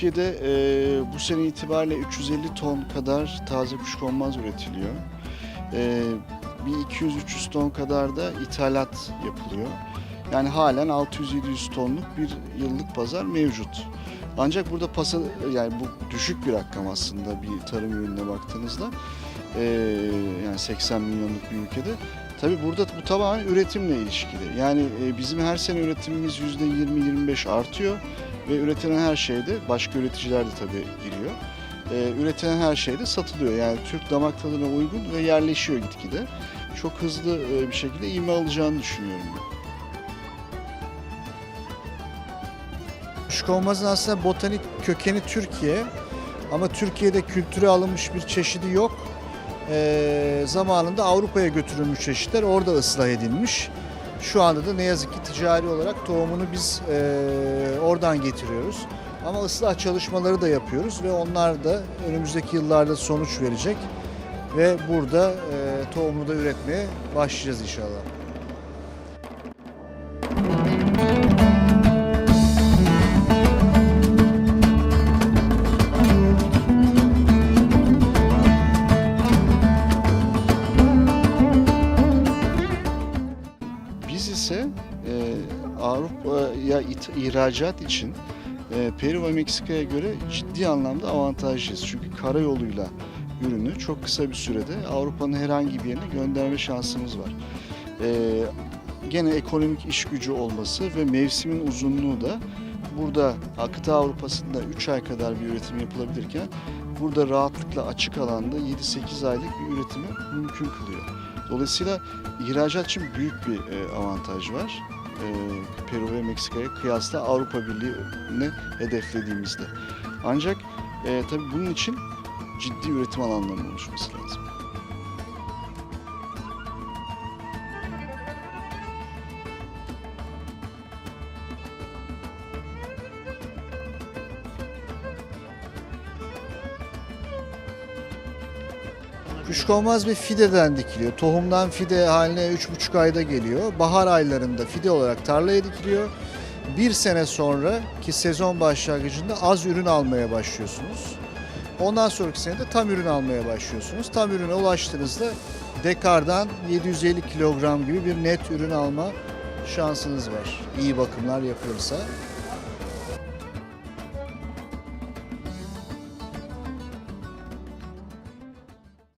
Türkiye'de e, bu sene itibariyle 350 ton kadar taze kuşkonmaz üretiliyor. E, bir 200-300 ton kadar da ithalat yapılıyor. Yani halen 600-700 tonluk bir yıllık pazar mevcut. Ancak burada pasa, yani bu düşük bir rakam aslında bir tarım ürününe baktığınızda. E, yani 80 milyonluk bir ülkede. Tabii burada bu tamamen üretimle ilişkili. Yani e, bizim her sene üretimimiz %20-25 artıyor ve üretilen her şeyde başka üreticiler de tabii giriyor. E, üretilen her şey de satılıyor. Yani Türk damak tadına uygun ve yerleşiyor gitgide. Çok hızlı e, bir şekilde ivme alacağını düşünüyorum ben. Kuşkonmazın aslında botanik kökeni Türkiye ama Türkiye'de kültüre alınmış bir çeşidi yok. Ee, zamanında Avrupa'ya götürülmüş çeşitler orada ıslah edilmiş. Şu anda da ne yazık ki ticari olarak tohumunu biz e, oradan getiriyoruz. Ama ıslah çalışmaları da yapıyoruz ve onlar da önümüzdeki yıllarda sonuç verecek. Ve burada e, tohumunu da üretmeye başlayacağız inşallah. İse e, Avrupa'ya ihracat için e, Peru ve Meksika'ya göre ciddi anlamda avantajlıyız. Çünkü karayoluyla ürünü çok kısa bir sürede Avrupa'nın herhangi bir yerine gönderme şansımız var. E, gene ekonomik iş gücü olması ve mevsimin uzunluğu da burada kıta Avrupa'sında 3 ay kadar bir üretim yapılabilirken burada rahatlıkla açık alanda 7-8 aylık bir üretimi mümkün kılıyor. Dolayısıyla ihracat için büyük bir e, avantaj var. E, Peru ve Meksika'ya kıyasla Avrupa Birliği'ne hedeflediğimizde. Ancak e, tabii bunun için ciddi üretim alanlarının oluşması lazım. Kuşkonmaz bir fideden dikiliyor. Tohumdan fide haline 3,5 ayda geliyor. Bahar aylarında fide olarak tarlaya dikiliyor. Bir sene sonra ki sezon başlangıcında az ürün almaya başlıyorsunuz. Ondan sonraki sene de tam ürün almaya başlıyorsunuz. Tam ürüne ulaştığınızda dekardan 750 kilogram gibi bir net ürün alma şansınız var. İyi bakımlar yapılırsa.